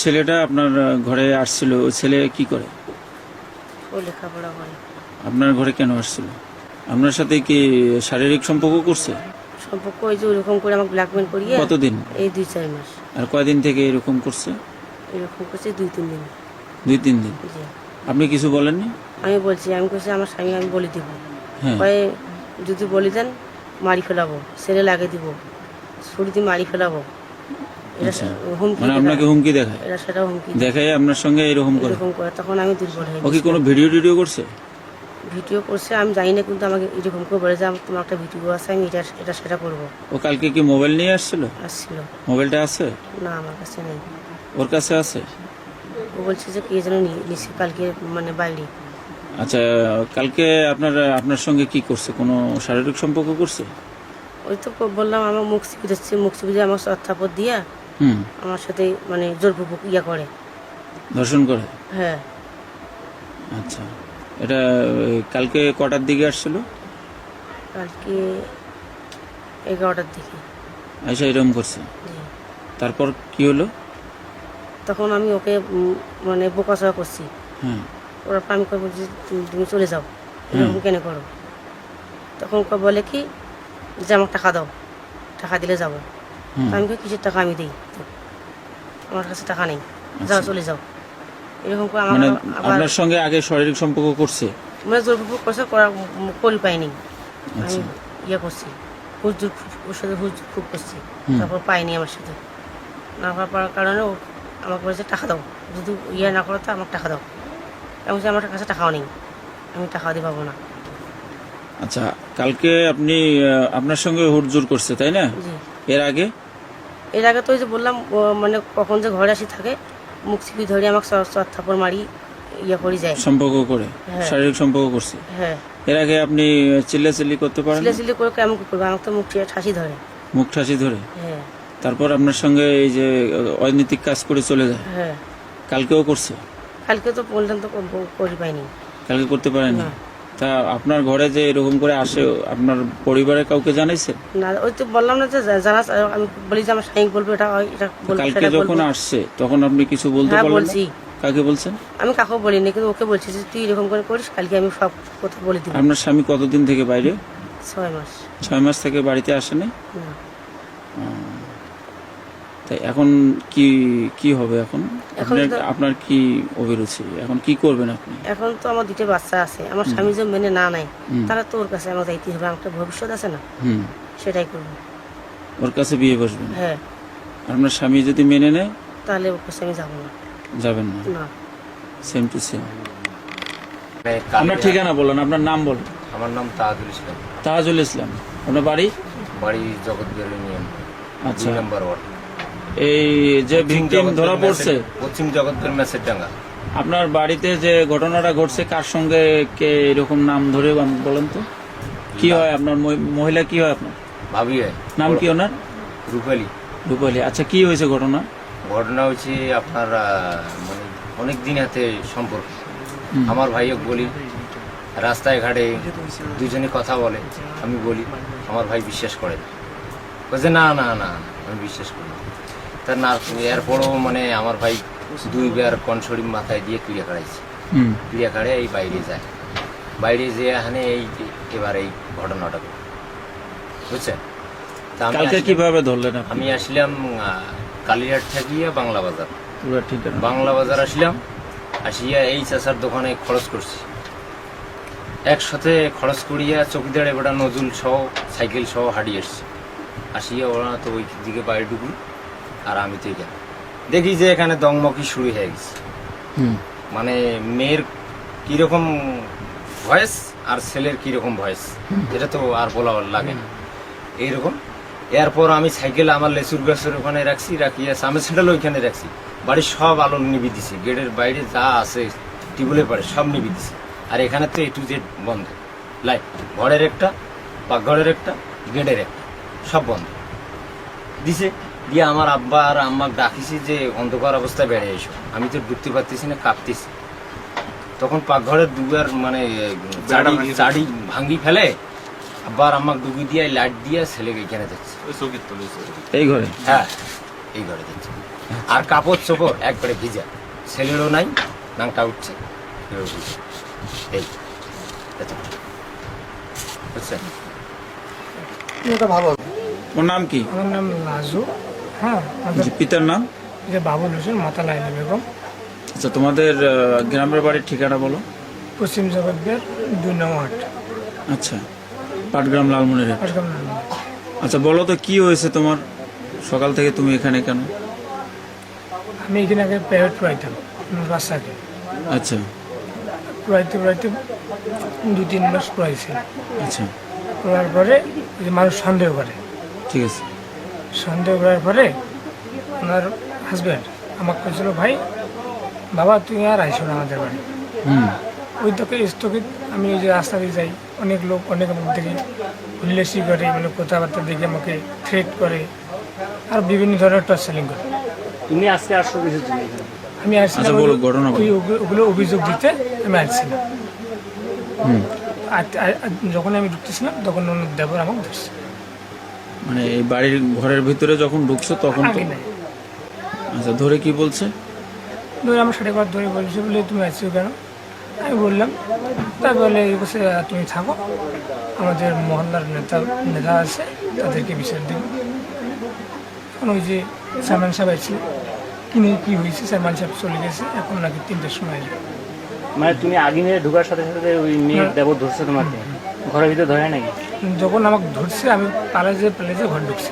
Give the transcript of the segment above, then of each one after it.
ছেলেটা আপনার ঘরে আসছিল ওই ছেলে কি করে? ও লেখাপড়া করে। আপনার ঘরে কেন আসছিল? আপনার সাথে কি শারীরিক সম্পর্ক করছে? সম্পর্ক ওই যে ওরকম করে আমাকে ব্ল্যাকমেল করিয়ে কতদিন? এই দুই চার মাস। আর কয়দিন থেকে এরকম করছে? এরকম করছে দুই তিন দিন। দুই তিন দিন? জি। আপনি কিছু বলেননি? আমি বলছি আমি বলছি আমার স্বামী আমি বলে দিব। হ্যাঁ। পরে যদি বলি দেন মারি ফেলাবো। ছেলে লাগে দিব। ছুরি দিয়ে মারি ফেলাবো। আচ্ছা। মানে আপনাকে হুমকি দেখায়? এটা সেটা হুমকি দেখায় আপনার সঙ্গে এরকম করে? এরকম করে তখন আমি দুর্বল ও কি কোনো ভিডিও টিডিও করছে? ভিডিও করছে আমি জানি না কিন্তু আমাকে এরকম করে বলে যে আমার তোমার একটা ভিডিও আছে আমি এটা এটা সেটা করব। ও কালকে কি মোবাইল নিয়ে আসছিল? আসছিল। মোবাইলটা আছে? না আমার কাছে নেই। ওর কাছে আছে? ও বলছে যে কে যেন নিয়ে- নিছে কালকে মানে বাইরে। আচ্ছা কালকে আপনার আপনার সঙ্গে কি করছে? কোনো শারীরিক সম্পর্ক করছে? ওই তো ক- বললাম আমার মুখ শিখে দিচ্ছে মুখ শিখে দিয়ে আমার অর্থাপদ দিয়া আমার সাথে মানে জোরপূর্বক ইয়া করে। ধর্ষণ করে? হ্যাঁ। আচ্ছা। এটা কালকে কটার দিকে আসছিল? কালকে এগারোটার দিকে। আচ্ছা এরকম করছে? তারপর কি হলো? তখন আমি ওকে মানে বোকাচোকা করছি। হ্যাঁ। ওরা আমি করে বলছি "তুমি- চলে যাও। এরকম কেন করো? তখন বলে কি যে আমার টাকা দাও। টাকা দিলে যাব। আমি কই, কিসের টাকা? আমি দিই। আমার কাছে টাকা নেই। যাও চলে যাও। এরকম করে আমার মানে আপনার সঙ্গে আগে শারীরিক সম্পর্ক করছে? মানে জোরপূর্বক করছে করি পাইনি। আমি আচ্ছা। ইয়ে করছি। হুজুর ওর সাথে হুজুর খুব করছি। তারপর পাইনি আমার সাথে। না পাওয়ার কারণে ও আমাকে বলেছে টাকা দাও। যদি ইয়ে না করো তো আমাকে টাকা দাও। আমি বলছি আমার কাছে টাকাও নেই। আমি টাকা দিয়ে পাবো না। আচ্ছা কালকে আপনি আপনার সঙ্গে হুড়জুর করছে তাই না? জি। এর আগে? এর আগে তো ওই যে বললাম ও মানে কখন যে ঘরে আসি থাকে মুখ চিপি ধরে আমাকে থাপড় মারি ইয়ে করে যায়। সম্পর্ক করে? হ্যাঁ। শারীরিক সম্পর্ক করছে? হ্যাঁ। এর আগে আপনি চিল্লাচিল্লি করতে পারেন? সিলে করে কেমন করব? আমাকে তো মুখ টিপে ঠাসি ধরে। মুখ ঠাসি ধরে? হ্যাঁ। তারপর আপনার সঙ্গে এই যে আহ, অনৈতিক কাজ করে চলে যায়? হ্যাঁ। কালকেও করছে? কালকে তো বললাম তো করি পাইনি। কালকে করতে পারেনি? না। তা আপনার ঘরে যে এরকম করে আসে আপনার পরিবারের কাউকে জানাইছে? না ওই তো বললাম না যে জা- জানা আমি বলি যে আমার স্বামী বলব এটা এটা কালকে যখন আসছে তখন আপনি কিছু বলতে হ্যাঁ পারলেন? বলছি। কাকে বলছেন? আমি কাকেও বলিনি কিন্তু ওকে বলছি যে তুই এরকম করে করিস কালকে আমি সব কথা বলে দিব। আপনার স্বামী কতদিন থেকে বাইরে? ছয় মাস। ছয় মাস থেকে বাড়িতে আসেনি? না। তাই এখন কি কি হবে এখন? এখন আপনার তো- আপনার কি অভিরুচি? এখন কি করবেন আপনি? এখন তো আমার দুটো বাচ্চা আছে। আমার স্বামী যে মেনে না নেয় হুম। তারা তো ওর কাছে আমার যাইতে হবে। আমার একটা ভবিষ্যৎ আছে না। হুম। সেটাই করব। ওর কাছে বিয়ে বসবেন হ্যাঁ। আর আপনার স্বামী যদি মেনে নেয়? তাহলে ওর কাছে আমি যাব না। যাবেন না? না। সেম টু সেম আপনার ঠিকানা বলুন আপনার নাম বলুন। আমার নাম তাহাদুল ইসলাম। তাহাজুল ইসলাম। আপনার বাড়ি? বাড়ি ইউনিয়ন আচ্ছা। Number ward. এই যে ভিকটিম ধরা পড়ছে। পশ্চিম জগৎগড় ম্যাচের ডাঙ্গা। আপনার বাড়িতে যে ঘটনাটা ঘটছে কার সঙ্গে কে এরকম নাম ধরে বলেন তো? কি হয় আপনার মহিলা কি হয় আপনার? ভাবি হয়। নাম কি ওনার? রূপালী। রূপালী। আচ্ছা কি হয়েছে ঘটনা? ঘটনা হচ্ছে আপনার মানে অনেক দিন হাতে সম্পর্ক। আমার ভাইও বলি রাস্তায় ঘাটে দুজনে কথা বলে আমি বলি আমার ভাই বিশ্বাস করে। বলছে না না না আমি বিশ্বাস করি তার না এরপরও মানে আমার ভাই দুইবার কনসরি মাথায় দিয়ে ক্রিয়া কাড়াইছে। ক্রিয়া কাড়ে এই বাইরে যায়। বাইরে যেয়ে এখানে এই এবার এই ঘটনাটা ঘটে। বুঝছেন? তা আমি কালকে কীভাবে ধরলেন আপনি? আমি আসলাম আহ, কালীহাট থাকিয়া বাংলা বাজার। পুরো ঠিকানা। বাংলা বাজার আসলাম। আসিয়া এই চাষার দোকানে খরচ করছি। একসাথে খরচ করিয়া চকিদার এবার নজুল সহ সাইকেল সহ হারিয়ে এসছি আসিয়া ওরা তো ওই দিকে বাইরে ঢুকুন আর আমি তো এখানে দেখি যে এখানে দংমকি শুরু হয়ে গেছে। মানে মেয়ের কীরকম ভয়েস আর ছেলের কীরকম ভয়েস এটা তো আর বলা লাগে না। এইরকম। এরপর আমি সাইকেল আমার লেচুর গাছের ওখানে রাখছি রাখিয়া সামনে সেটাল ওইখানে রাখছি। বাড়ির সব আলো নিবি দিছি গেটের বাইরে যা আছে টিউবওয়েলের পারে সব নিবি দিছি আর এখানে তো এ টু জেড বন্ধ। লাইট ঘরের একটা পাকঘরের একটা গেটের একটা সব বন্ধ। দিছে। দিয়ে আমার আব্বা আর আম্মাকে ডাকিছি যে অন্ধকার অবস্থায় বেড়ে এসো। আমি তো ঢুকতে পারতেছি না কাঁপতেছি। তখন পাকঘরের দুয়ার মানে চাড়ি ভাঙ্গি ফেলে আবার আমাকে ডুবি দিয়ে লাইট দিয়ে ছেলেকে এখানে যাচ্ছে। এই ঘরে? হ্যাঁ এই ঘরে যাচ্ছে। আর কাপড় চোপড় একবারে ভিজা। ছেলেরও নাই নাংটা উঠছে। এই বুঝছেন? এটা ভালো। ওর নাম কি? ওর নাম নাজু। হ্যাঁ জি, পিতার নাম? বাবুল হোসেন মাতা লাইনি বেগম। আচ্ছা তোমাদের গ্রামের বাড়ির ঠিকানা বলো। পশ্চিম জগৎবের দুই নং আট আচ্ছা পাটগ্রাম লালমনিরহাট। পাটগ্রাম আচ্ছা বলো তো কি হয়েছে তোমার? সকাল থেকে তুমি এখানে কেন? আমি এখানে আগে প্রাইভেট পড়াইতাম আমার বাচ্চাকে। আচ্ছা। পড়াইতে পড়াইতে দু তিন মাস পড়াইছি। আচ্ছা। পড়ার পরে মানুষ সন্দেহ করে। ঠিক আছে। সন্দেহ করার পরে ওনার হাজব্যান্ড আমাকে বলছিল ভাই বাবা তুই আর আইসো না আমাদের বাড়ি। ওই তোকে স্থগিত আমি ওই যে রাস্তা দিয়ে যাই অনেক লোক অনেক মুখ থেকে উল্লেসি করে মানে কথাবার্তা দেখে আমাকে থ্রেট করে আর বিভিন্ন ধরনের টর্চারিং করে। তুমি আজকে আসছো কিসের আমি আসছিলাম আচ্ছা, ওগুলো- অভিযোগ দিতে আমি আসছিলাম যখন আমি ঢুকতেছিলাম তখন ওনার দেবর আমাকে ধরছে। মানে এই বাড়ির ঘরের ভিতরে যখন ঢুকছো তখন তো আচ্ছা ধরে কি বলছে? ধরে আমার সাথে কথা ধরে বলছে বলে তুমি আসছো কেন? আমি বললাম তাই বলে বসে তুমি থাকো। আমাদের মহল্লার নেতা নেতা আছে তাদেরকে বিচার দেব। এখন ওই যে সালমান সাহেব আছে কিনে কি হয়েছে? সালমান সাহেব চলে গেছে এখন নাকি তিনটের সময় আসবে। মানে তুমি আগে ঢোকার সাথে সাথে ওই মেয়ের দেবর ধরছে তোমাকে? ঘরের ভিতরে ধরে নাকি যখন আমাকে ধরছে আমি পালা যে পালে যে ঘর ঢুকছি।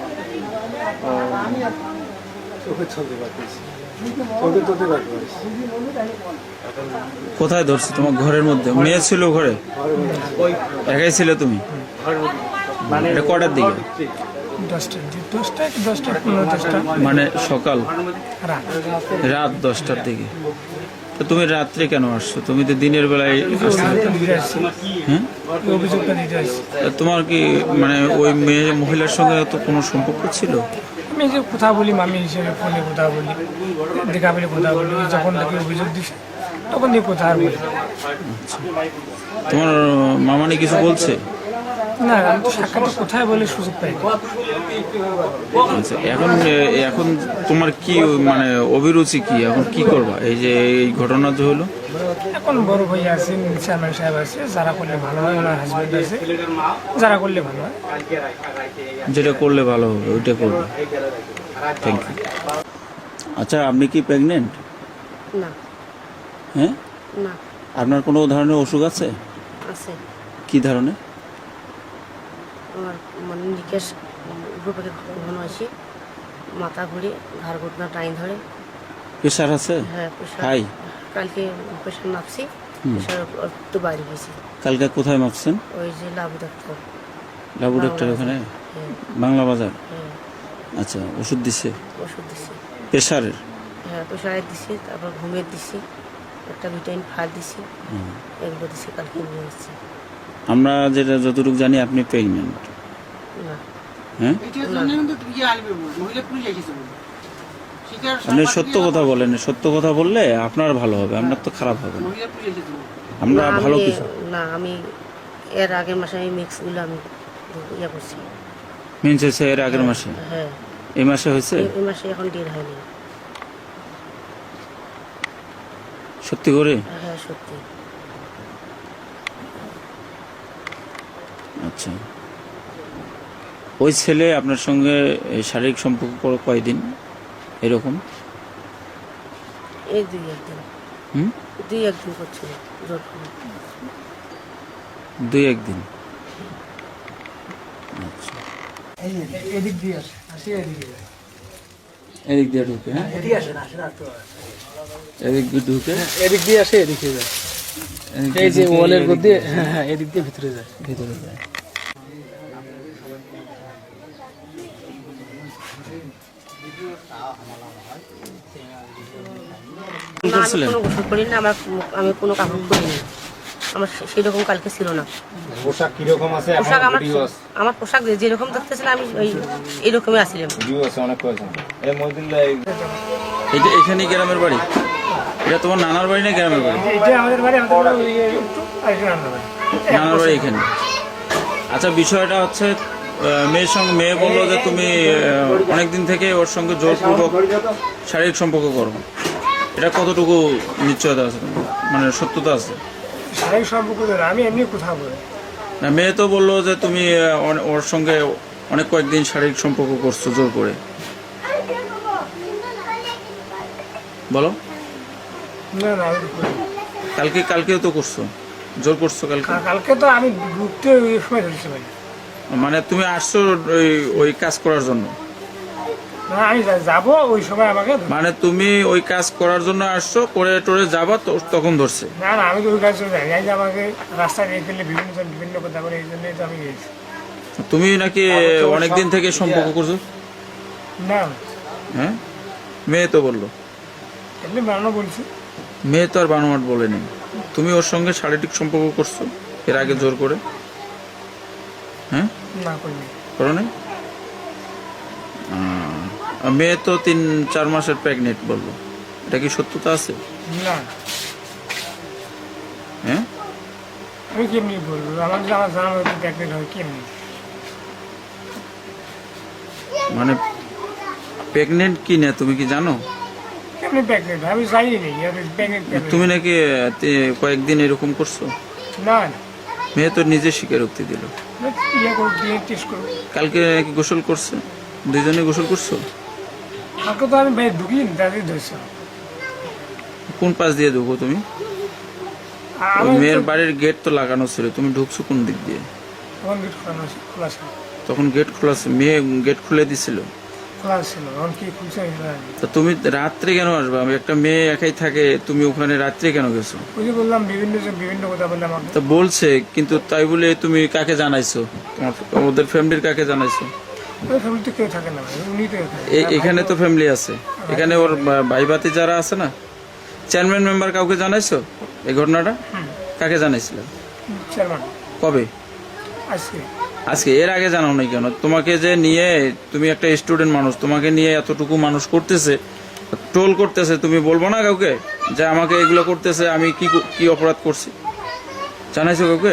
কোথায় ধরছে তোমার ঘরের মধ্যে? মেয়ে ছিল ঘরে? একাই ছিলে তুমি? মানে এটা কটার দিকে? মানে সকাল? রাত দশটার দিকে। তো তুমি রাত্রে কেন আসছো? তুমি তো দিনের বেলায় হ্যাঁ? তোমার কি মানে ওই মেয়ে মহিলার সঙ্গে তো কোনো সম্পর্ক ছিল? আমি যে কথা বলি মামি হিসেবে ফোনে কথা বলি দেখা বলে কথা বলি যখন থেকে অভিযোগ দিছে তখন দিয়ে কথা আর বলি। তোমার মামানি কিছু বলছে? না আমি সাক্ষাৎ কোথায় বলে সুযোগ পাই আচ্ছা এখন এখন তোমার কি মানে অভিরুচি কি? এখন কি করবা? এই যে এই ঘটনা যে হলো? এখন বড় ভাই আছে চেয়ারম্যান সাহেব আছে যারা করলে ভালো হয় ওনার হাজব্যান্ড আছে। যারা করলে ভালো হয়। যেটা করলে ভালো হবে ওইটা করবে। থ্যাংক ইউ আচ্ছা আপনি কি প্রেগনেন্ট না। হ্যাঁ? না। আপনার কোনো ধরনের অসুখ আছে? আছে। কি ধরনের? আমার মানে নিকেশ গ্রুপে ঘন আছে মাথা ঘুরে ঘাড় ঘটনা টাইম ধরে। প্রেশার আছে? হ্যাঁ প্রেশার। হাই। কালকে প্রেশার নাপছি প্রেশার একটু বাইরে গেছি। কালকে কোথায় মাপছেন ওই যে লাভু ডাক্তার। লাবু ডাক্তার ওখানে? হ্যাঁ। বাংলা বাজার? হ্যাঁ। আচ্ছা ওষুধ দিছে? ওষুধ দিছি। প্রেশারের? হ্যাঁ প্রেশারের দিছি তারপর ঘুমের দিছি। একটা ভিটামিন ফার দিছি। এগুলো দিছি কালকে নিয়ে এসেছি আমরা যেটা যতটুকু জানি আপনি প্রেগনেন্ট হ্যাঁ? আপনি সত্য কথা বলেন সত্য কথা বললে আপনার ভালো হবে আপনার তো খারাপ হবে না। আমরা ভালো কিছু। না আমি এর আগের মাসে আমি মিক্সগুলো আমি ইয়ে করছি। মিনস হয়েছে এর আগের মাসে? হ্যাঁ। এই মাসে হয়েছে? এই- এই মাসে এখন ডেট হয়নি। সত্যি করে? হ্যাঁ সত্যি। আচ্ছা। ওই ছেলে আপনার সঙ্গে শারীরিক সম্পর্ক করে কয়দিন? এরকম? এই দুই একদিন। হুম? দুই একদিন করছিল দুই একদিন? আচ্ছা। এদিক দিয়ে আসে এদিকে এদিক দিয়ে ঢুকে হ্যাঁ? এদিকে আসে আসে না এদিক দিয়ে ঢুকে? এদিক দিয়ে আসে এদিকে যায়। এদিক এই যে ওয়ালের মধ্যে হ্যাঁ হ্যাঁ এদিক দিয়ে ভিতরে যায়। ভিতরে যায়। না আমি কোনো গোসল করি না আমার আমি কোনো কাপড় করিনি আমার সেরকম কালকে ছিল না। পোশাক কীরকম আছে? পোশাক আমার আমার পোশাক যেরকম দেখতেছিল আমি ওই এরকমই আসছিলাম ভিডিও আছে অনেক কয়েকজন। এটা গ্রামের বাড়ি? এটা তোমার নানার বাড়ি না গ্রামের বাড়ি? এটা আমাদের আমাদের নানার বাড়ি এখানে। আচ্ছা বিষয়টা হচ্ছে মেয়ের সঙ্গে মেয়ে বলল যে তুমি অনেকদিন থেকে ওর সঙ্গে জোরপূর্বক শারীরিক সম্পর্ক করো। এটা কতটুকু নিশ্চয়তা আছে মানে সত্যতা আছে? শারীরিক সম্পর্ক আমি এমনি কোথাও বলি। না মেয়ে তো বলল যে তুমি ওর সঙ্গে অনেক কয়েকদিন শারীরিক সম্পর্ক করছ জোর করে। বলো। না না কালকে কালকেও তো করছ? জোর করছ কালকে? কালকে তো আমি ঢুকতে ওই সময় মানে তুমি আসছো ওই ওই কাজ করার জন্য? না আমি যাব ওই সময় আমাকে মানে তুমি ওই কাজ করার জন্য আসছো করে টোরে যাবা তখন ধরছে? না না আমি তো ওই কাছে যাই আমাকে রাস্তায় নিয়ে ফেললে বিভিন্ন জন বিভিন্ন কথা বলে এই জন্যই তো আমি গেছি তুমি নাকি অনেকদিন থেকে সম্পর্ক করছ? না। হ্যাঁ? মেয়ে তো বলল। এমনি বলছি। মেয়ে তো আর বানোয়াট বলেনি। তুমি ওর সঙ্গে শারীরিক সম্পর্ক করছ? এর আগে জোর করে? হ্যাঁ? করো মেয়ে তো তিন চার মাসের প্রেগনেন্ট বলল। এটা কি সত্যতা আছে? না। হ্যাঁ? আমি কেমনি বলব? আমার যদি জানা মতো প্যাকেট হয় কেমনি? মানে প্রেগনেন্ট কি না তুমি কি জানো? কেমনি প্যাকেট আমি জানি নি প্যাকেট তুমি নাকি তে- কয়েকদিন এরকম করছ? না না। মেয়ে তো নিজে স্বীকারোক্তি দিল। আমি ইয়ে টেস্ট কালকে নাকি গোসল করছে? দুইজনে গোসল করছ? কালকে তো আমি ঢুকিনি তাদের ধরছি। কোন পাশ দিয়ে ঢুকো তুমি? ওই আমি মেয়ের বাড়ির গেট তো লাগানো ছিল তুমি ঢুকছো কোন দিক দিয়ে? তখন গেট খোলা ছিল খোলা ছিল তখন গেট খোলা ছিল মেয়ে গেট খুলে দিছিল। খোলা ছিল কি খুলছে। তা তুমি রাত্রে কেন আসবে? একটা মেয়ে একাই থাকে তুমি ওখানে রাত্রে কেন গেছো? ওই যে বললাম বিভিন্ন বিভিন্ন কথা বললে আমাকে তা বলছে কিন্তু তাই বলে তুমি কাকে জানাইছো? তোমার ওদের ফ্যামিলির কাকে জানাইছো? ওই ফ্যামিলিতে কেউ থাকে না উনি তো এখানে তো ফ্যামিলি আছে। এখানে ওর ভাই বাতি যারা আছে না চেয়ারম্যান মেম্বার কাউকে জানাইছো এই ঘটনাটা? কাকে জানাইছিল? চেয়ারম্যান কবে? আজকে। আজকে এর আগে জানাও নাই কেন? তোমাকে যে নিয়ে তুমি একটা স্টুডেন্ট মানুষ তোমাকে নিয়ে এতটুকু মানুষ করতেছে টোল করতেছে তুমি বলব না কাউকে যে আমাকে এগুলো করতেছে আমি কি কো- অপরাধ করছি? জানাইছো কাউকে?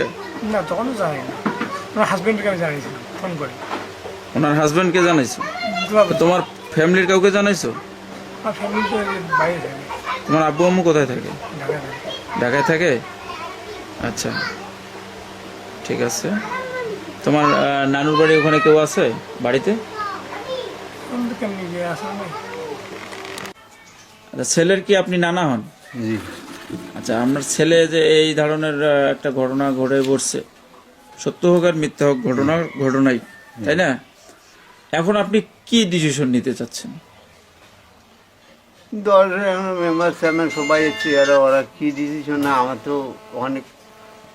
না তখন তো জানি না আমার হাজবেন্ডকে আমি জানিয়েছিলাম ফোন করে। ওনার হাজবেন্ডকে জানাইছো? তোমার ফ্যামিলির কাউকে জানাইছো? তোমার আব্বু আম্মু কোথায় থাকে। ঢাকায় থাকে? আচ্ছা ঠিক আছে। তোমার নানুর বাড়ি ওখানে কেউ আছে বাড়িতে? আচ্ছা ছেলের কি আপনি নানা হন? জি। আচ্ছা আপনার ছেলে যে এই ধরনের একটা ঘটনা ঘটে পড়ছে সত্য হোক আর মিথ্যা হোক ঘটনা ঘটনাই তাই না? এখন আপনি কি ডিসিশন নিতে চাচ্ছেন? দশ মেম্বার চেয়ারম্যান সবাই এসছে আর ওরা কি ডিসিশন না আমার তো অনেক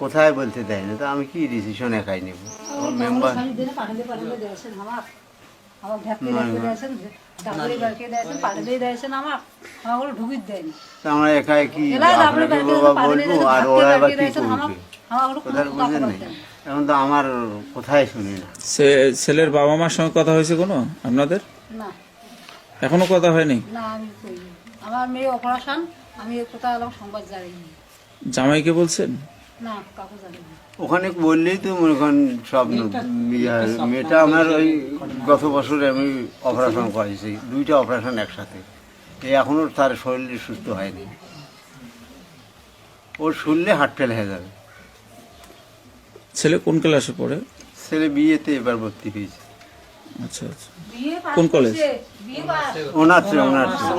কোথায় বলতে দেয় না তো আমি কি ডিসিশন একাই নেব? মেম্বার আমার। কি আপনাকে বলব? আর ওরা কি করবে কোথায় বুঝেন এখন তো আমার কোথায় শুনি না। সে- ছেলের বাবা মার সঙ্গে কথা হয়েছে কোনো আপনাদের? না। এখনও কথা হয়নি? না আমি করিনি আমার মেয়ে অপারেশন আমি এলাম সংবাদ জামাইকে বলছেন? ওখানে বললেই তো মনে করেন সব ইয়ে। মেয়েটা আমার ওই গত বছরে আমি অপারেশন করেছি দুইটা অপারেশন একসাথে। এই এখনও তার শরীর সুস্থ হয়নি। ওর শুনলে হার্ট ফেল হয়ে যাবে। ছেলে কোন ক্লাসে পড়ে? ছেলে বিয়েতে এবার ভর্তি হয়েছে। আচ্ছা আচ্ছা। কোন কলেজ? বিয়ে পাস। ওনার চেয়ে ওনার চেয়ে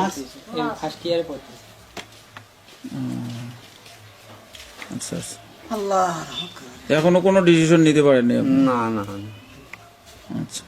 আচ্ছা। আচ্ছা এখনও কোনো ডিসিশন নিতে পারেনি না না না। আচ্ছা